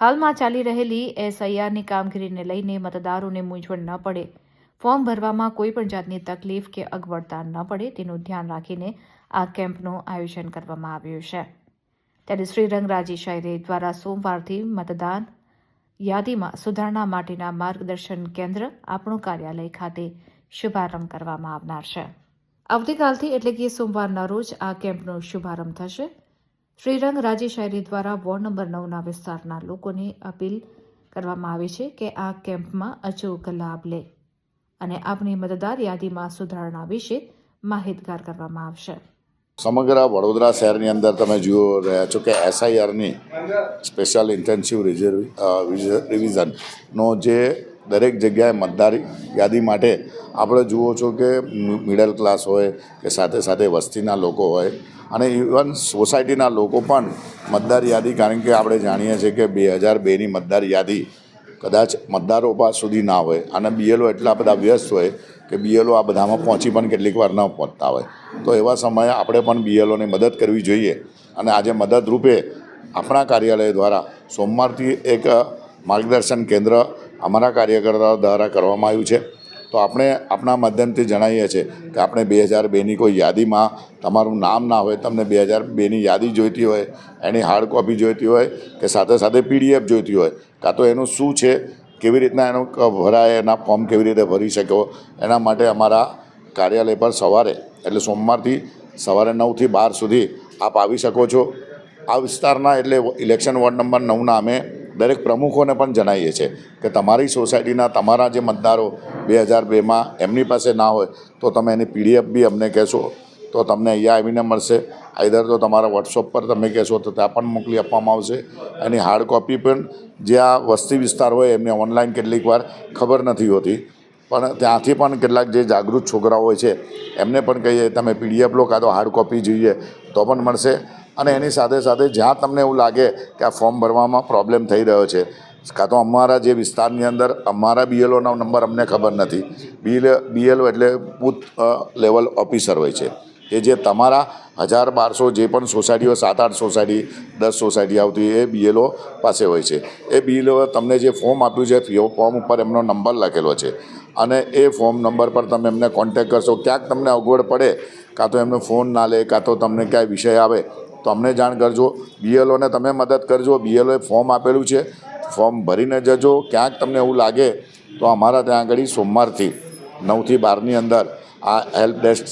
હાલમાં ચાલી રહેલી એસઆઈઆરની કામગીરીને લઈને મતદારોને મૂંઝવણ ન પડે. ફોર્મ ભરવામાં કોઈપણ જાતની તકલીફ કે અગવડતા ન પડે તેનું ધ્યાન રાખીને આ કેમ્પનું આયોજન કરવામાં આવ્યું છે. ત્યારે શ્રીરંગરાજી રાજી શાયરે દ્વારા સોમવારથી મતદાન યાદીમાં સુધારણા માટેના માર્ગદર્શન કેન્દ્ર આપણું કાર્યાલય ખાતે શુભારંભ કરવામાં આવનાર છે. આવતીકાલથી એટલે કે સોમવારના રોજ આ કેમ્પનો શુભારંભ થશે. શ્રીરંગ રાજ્ય શાયરી દ્વારા વોર્ડ નંબર નવના વિસ્તારના લોકોને અપીલ કરવામાં આવી છે કે આ કેમ્પમાં અચૂક લાભ લે અને આપની મતદાર યાદીમાં સુધારણા વિશે માહિતગાર કરવામાં આવશે. સમગ્ર વડોદરા શહેરની અંદર તમે જુઓ રહ્યા છો કે એસઆઈઆરની સ્પેશિયલ ઇન્ટેન્સિવ રિઝર્વ રિવિઝનનો જે દરેક જગ્યાએ મતદાર યાદી માટે આપણે જુઓ છો કે મિડલ ક્લાસ હોય કે સાથે સાથે વસ્તીના લોકો હોય અને ઇવન સોસાયટીના લોકો પણ મતદાર યાદી કારણ કે આપણે જાણીએ છીએ કે બે હજાર બેની મતદાર યાદી કદાચ મતદારો પાસે સુધી ના હોય અને બીએલઓ એટલા બધા વ્યસ્ત હોય કે બીએલઓ આ બધામાં પહોંચી પણ કેટલીક વાર ન પહોંચતા હોય. તો એવા સમયે આપણે પણ બીએલઓને મદદ કરવી જોઈએ અને આજે મદદરૂપે આપણા કાર્યાલય દ્વારા સોમવારથી એક માર્ગદર્શન કેન્દ્ર અમારા કાર્યકર્તાઓ દ્વારા કરવામાં આવ્યું છે. તો આપણે આપણા માધ્યમથી જણાવીએ છીએ કે આપણે બે હજાર બેની કોઈ યાદીમાં તમારું નામ ના હોય, તમને બે હજાર બેની યાદી જોઈતી હોય, એની હાર્ડ કોપી જોઈતી હોય કે સાથે સાથે પીડીએફ જોઈતી હોય, કાં તો એનું શું છે, કેવી રીતના એનું ભરાય, એના ફોર્મ કેવી રીતે ભરી શકો એના માટે અમારા કાર્યાલય પર સવારે, એટલે સોમવારથી સવારે નવથી બાર સુધી આપ આવી શકો છો. આ વિસ્તારના એટલે ઇલેક્શન વોર્ડ નંબર નવના અમે દરેક પ્રમુખોને પણ જણાવીએ છીએ કે તમારી સોસાયટીના તમારા જે મતદારો બે હજાર બેમાં એમની પાસે ના હોય, તો તમે એની પીડીએફ બી અમને કહેશો, તો તમને અહીંયા આવીને મળશે. આઈધર તો તમારા વોટ્સઅપ પર તમે કહેશો, તો ત્યાં પણ મોકલી આપવામાં આવશે. એની હાર્ડ કોપી પણ જે આ વસ્તી વિસ્તાર હોય, એમને ઓનલાઈન કેટલીક વાર ખબર નથી હોતી. પણ ત્યાંથી પણ કેટલાક જે જાગૃત છોકરાઓ હોય છે, એમને પણ કહીએ, તમે પીડીએફ લો કાં તો હાર્ડ કોપી જોઈએ, તો પણ મળશે. અને એની સાથે સાથે જ્યાં તમને એવું લાગે કે આ ફોર્મ ભરવામાં પ્રોબ્લેમ થઈ રહ્યો છે, કાં તો અમારા જે વિસ્તારની અંદર, અમારા બીએલઓનો નંબર અમને ખબર નથી. બીએલ બીએલઓ એટલે બુથ લેવલ ઓફિસર હોય છે. કે જે તમારા હજાર બારસો જે પણ સોસાયટીઓ, સાત આઠ સોસાયટી, દસ સોસાયટી આવતી, એ બીએલઓ પાસે હોય છે. એ બીએલઓ તમને જે ફોર્મ આપ્યું છે, ફી- ફોર્મ ઉપર એમનો નંબર લખેલો છે. અને એ ફોર્મ નંબર પર તમે એમને કોન્ટેક કરશો, ક્યાંક તમને અગવડ પડે, કાં તો એમનો ફોન ના લે, કાં તો તમને ક્યાંય વિષય આવે તો અમને જાણ કરજો. બીએલઓને તમે મદદ કરજો. બીએલઓએ ફોર્મ આપેલું છે. ફોર્મ ભરીને જજો. ક્યાંક તમને એવું લાગે તો અમારા ત્યાં આગળ સોમવારથી નવથી બારની અંદર આ હેલ્પ ડેસ્ક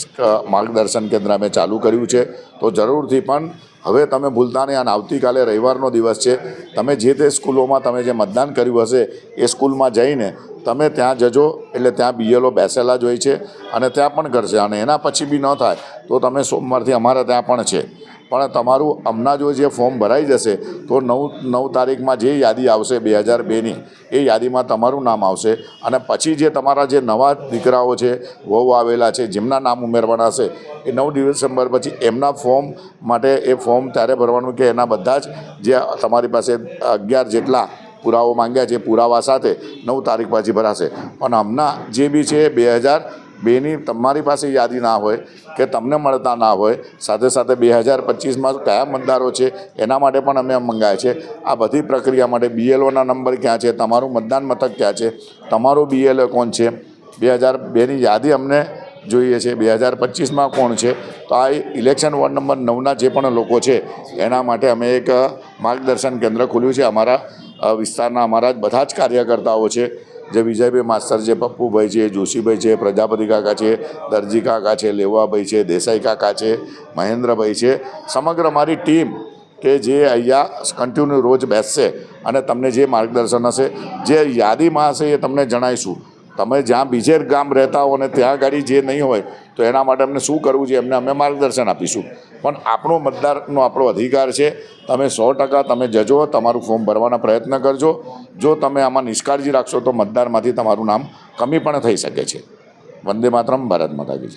માર્ગદર્શન કેન્દ્ર અમે ચાલુ કર્યું છે. તો જરૂરથી પણ હવે તમે ભૂલતા નહીં. અને આવતીકાલે રવિવારનો દિવસ છે. તમે જે તે સ્કૂલોમાં તમે જે મતદાન કર્યું હશે, એ સ્કૂલમાં જઈને તમે ત્યાં જજો. એટલે ત્યાં બીએલઓ બેસેલા જ હોય છે. અને ત્યાં પણ કરશે અને એના પછી બી ન થાય તો તમે સોમવારથી અમારા ત્યાં પણ છે. પણ તમારું હમણાં જો જે ફોર્મ ભરાઈ જશે, તો નવ નવ તારીખમાં જે યાદી આવશે બે હજાર બેની, એ યાદીમાં તમારું નામ આવશે. અને પછી જે તમારા જે નવા દીકરાઓ છે, વહુ આવેલા છે, જેમના નામ ઉમેરવાના હશે, એ નવ ડિસેમ્બર પછી એમના ફોર્મ માટે એ ફોર્મ ત્યારે ભરવાનું કે એના બધા જ જે તમારી પાસે અગિયાર જેટલા પુરાવો માંગ્યા છે, પુરાવા સાથે નવ તારીખ પછી ભરાશે. પણ હમણાં જે બી છે, બે હજાર બેની તમારી પાસે યાદી ના હોય કે તમને મળતા ના હોય, સાથે સાથે બે હજાર પચીસમાં કયા મતદારો છે, એના માટે પણ અમે મંગાવ્યા છે. આ બધી પ્રક્રિયા માટે બીએલઓના નંબર ક્યાં છે, તમારું મતદાન મથક ક્યાં છે, તમારું બીએલઓ કોણ છે? બે હજાર બેની યાદી અમને જોઈએ છે, બે હજાર પચીસમાં કોણ છે? તો આ ઇલેક્શન વોર્ડ નંબર નવના જે પણ લોકો છે, એના માટે અમે એક માર્ગદર્શન કેન્દ્ર ખોલ્યું છે. અમારા વિસ્તારના અમારા બધા જ કાર્યકર્તાઓ છે. જે વિજયભાઈ માસ્તર છે, પપ્પુભાઈ છે, જોશીભાઈ છે, પ્રજાપતિ કાકા છે, દરજી કાકા છે, લેવાભાઈ છે, દેસાઈ કાકા છે, મહેન્દ્રભાઈ છે. સમગ્ર મારી ટીમ કે જે અહીંયા કન્ટિન્યુ રોજ બેસશે અને તમને જે માર્ગદર્શન હશે, જે યાદીમાં હશે એ તમને જણાવીશું. તમે જ્યાં બીજે ગામ રહેતા હો અને ત્યાં ગાડી જે નહીં હોય, તો એના માટે અમને શું કરવું છે એમને અમે માર્ગદર્શન આપીશું. પણ આપણો મતદારનો આપણો અધિકાર છે. તમે સો ટકા તમે જજો, તમારું ફોર્મ ભરવાના પ્રયત્ન કરજો. જો તમે આમાં નિષ્કાળજી રાખશો, તો મતદારમાંથી તમારું નામ કમી પણ થઈ શકે છે. વંદે માતરમ, ભારત માતા જય.